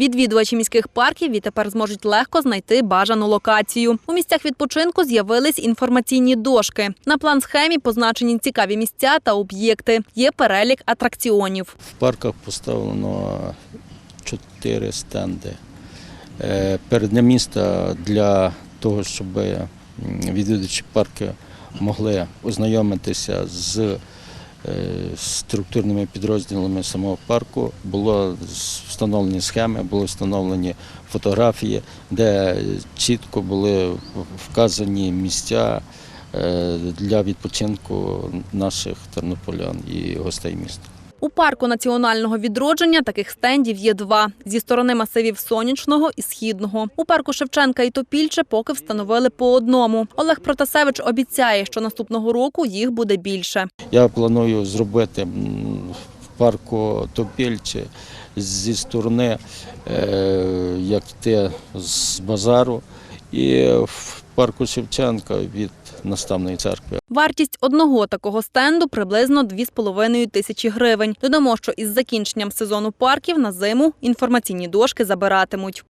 Відвідувачі міських парків відтепер зможуть легко знайти бажану локацію. У місцях відпочинку з'явились інформаційні дошки. На план схемі позначені цікаві місця та об'єкти. Є перелік атракціонів. В парках поставлено чотири стенди. Е, Передня міста для того, щоб відвідувачі парки могли ознайомитися з структурними підрозділами самого парку, було встановлені схеми, були встановлені фотографії, де чітко були вказані місця е, для відпочинку наших тернополян і гостей міста. У парку національного відродження таких стендів є два зі сторони масивів сонячного і східного. У парку Шевченка і Топільче поки встановили по одному. Олег Протасевич обіцяє, що наступного року їх буде більше. Я планую зробити в парку Топільче зі сторони, е, як йти з базару, і в парку Шевченка від наставної церкви. Вартість одного такого стенду приблизно 2,5 тисячі гривень. Додамо, що із закінченням сезону парків на зиму інформаційні дошки забиратимуть.